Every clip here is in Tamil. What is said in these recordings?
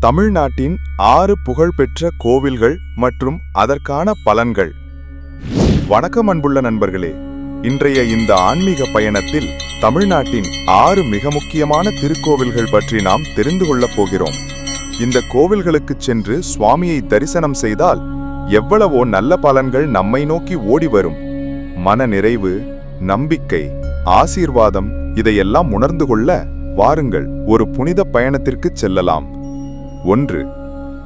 தமிழ்நாட்டின் ஆறு புகழ்பெற்ற கோவில்கள் மற்றும் அதற்கான பலன்கள். வணக்கம் அன்புள்ள நண்பர்களே. இன்றைய இந்த ஆன்மீக பயணத்தில் தமிழ்நாட்டின் ஆறு மிக முக்கியமான திருக்கோவில்கள் பற்றி நாம் தெரிந்து கொள்ளப் போகிறோம். இந்த கோவில்களுக்கு சென்று சுவாமியை தரிசனம் செய்தால் எவ்வளவோ நல்ல பலன்கள் நம்மை நோக்கி ஓடி வரும். மன நிறைவு நம்பிக்கை ஆசீர்வாதம் இதையெல்லாம் உணர்ந்து கொள்ள வாருங்கள். ஒரு புனித பயணத்திற்கு செல்லலாம். ஒன்று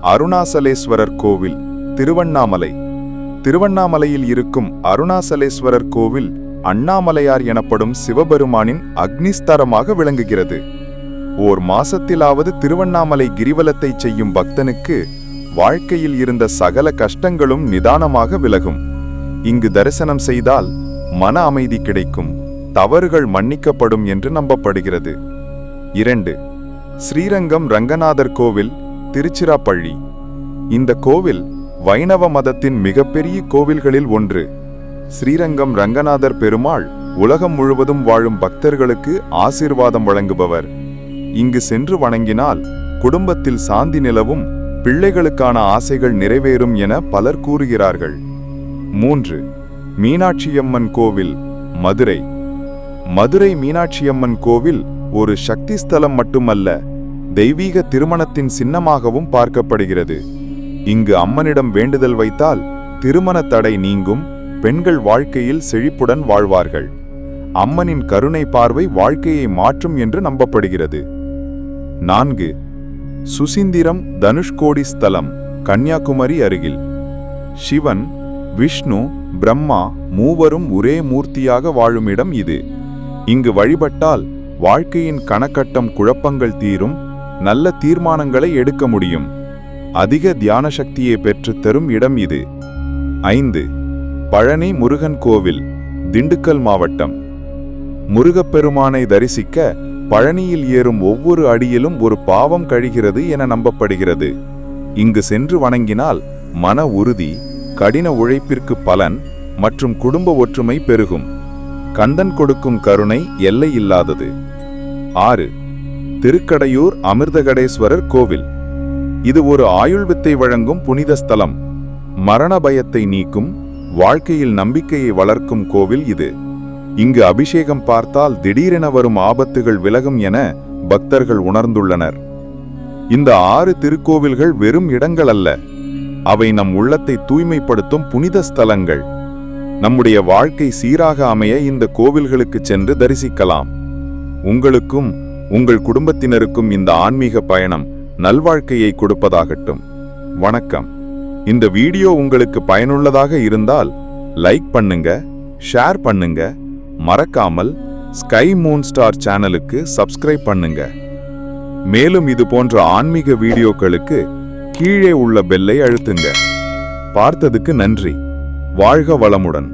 அருணாசலேஸ்வரர் கோவில் திருவண்ணாமலை. திருவண்ணாமலையில் இருக்கும் அருணாசலேஸ்வரர் கோவில் அண்ணாமலையார் எனப்படும் சிவபெருமானின் அக்னிஸ்தரமாக விளங்குகிறது. ஓர் மாசத்திலாவது திருவண்ணாமலை கிரிவலத்தை செய்யும் பக்தனுக்கு வாழ்க்கையில் இருந்த சகல கஷ்டங்களும் நிதானமாக விலகும். இங்கு தரிசனம் செய்தால் மன அமைதி கிடைக்கும் தவறுகள் மன்னிக்கப்படும் என்று நம்பப்படுகிறது. இரண்டு ஸ்ரீரங்கம் ரங்கநாதர் கோவில் திருச்சிராப்பள்ளி. இந்த கோவில் வைணவ மதத்தின் மிகப்பெரிய கோவில்களில் ஒன்று. ஸ்ரீரங்கம் ரங்கநாதர் பெருமாள் உலகம் முழுவதும் வாழும் பக்தர்களுக்கு ஆசீர்வாதம் வழங்குபவர். இங்கு சென்று வணங்கினால் குடும்பத்தில் சாந்தி நிலவும் பிள்ளைகளுக்கான ஆசைகள் நிறைவேறும் என பலர் கூறுகிறார்கள். மூன்று. மீனாட்சியம்மன் கோவில் மதுரை. மதுரை மீனாட்சியம்மன் கோவில் ஒரு சக்தி ஸ்தலம் மட்டுமல்ல தெய்வீக திருமணத்தின் சின்னமாகவும் பார்க்கப்படுகிறது. இங்கு அம்மனிடம் வேண்டுதல் வைத்தால் திருமண தடை நீங்கும் பெண்கள் வாழ்க்கையில் செழிப்புடன் வாழ்வார்கள். அம்மனின் கருணை பார்வை வாழ்க்கையை மாற்றும் என்று நம்பப்படுகிறது. நான்கு சுசீந்திரம் தனுஷ்கோடி ஸ்தலம் கன்னியாகுமரி அருகில். சிவன் விஷ்ணு பிரம்மா மூவரும் ஒரே மூர்த்தியாக வாழும் இடம் இது. இங்கு வழிபட்டால் வாழ்க்கையின் கணக்கட்டம் குழப்பங்கள் தீரும் நல்ல தீர்மானங்களை எடுக்க முடியும். அதிக தியான சக்தியை பெற்றுத் தரும் இடம் இது. ஐந்து. பழனி முருகன் கோவில் திண்டுக்கல் மாவட்டம். முருகப்பெருமானை தரிசிக்க பழனியில் ஏறும் ஒவ்வொரு அடியிலும் ஒரு பாவம் கழிகிறது என நம்பப்படுகிறது. இங்கு சென்று வணங்கினால் மன உறுதி கடின உழைப்பிற்கு பலன் மற்றும் குடும்ப ஒற்றுமை பெருகும். கந்தன் கொடுக்கும் கருணை எல்லையில்லாதது ஆறு. திருக்கடையூர் அமிர்தகடேஸ்வரர் கோவில். இது ஒரு ஆயுள் வித்தை வழங்கும் புனித ஸ்தலம். மரண பயத்தை நீக்கும் வாழ்க்கையில் நம்பிக்கையை வளர்க்கும் கோவில் இது. இங்கு அபிஷேகம் பார்த்தால் திடீரென வரும் ஆபத்துகள் விலகும் என பக்தர்கள் உணர்ந்துள்ளனர். இந்த ஆறு திருக்கோவில்கள் வெறும் இடங்கள் அல்ல. அவை நம் உள்ளத்தை தூய்மைப்படுத்தும் புனித ஸ்தலங்கள். நம்முடைய வாழ்க்கை சீராக அமைய இந்த கோவில்களுக்கு சென்று தரிசிக்கலாம். உங்களுக்கும் உங்கள் குடும்பத்தினருக்கும் இந்த ஆன்மீக பயணம் நல்வாழ்க்கையை கொடுப்பதாகட்டும். வணக்கம். இந்த வீடியோ உங்களுக்கு பயனுள்ளதாக இருந்தால் லைக் பண்ணுங்க ஷேர் பண்ணுங்க மறக்காமல் ஸ்கை மூன் ஸ்டார் சேனலுக்கு சப்ஸ்கிரைப் பண்ணுங்க. மேலும் இது போன்ற ஆன்மீக வீடியோக்களுக்கு கீழே உள்ள பெல்லை அழுத்துங்க. பார்த்ததுக்கு நன்றி. வாழ்க வளமுடன்.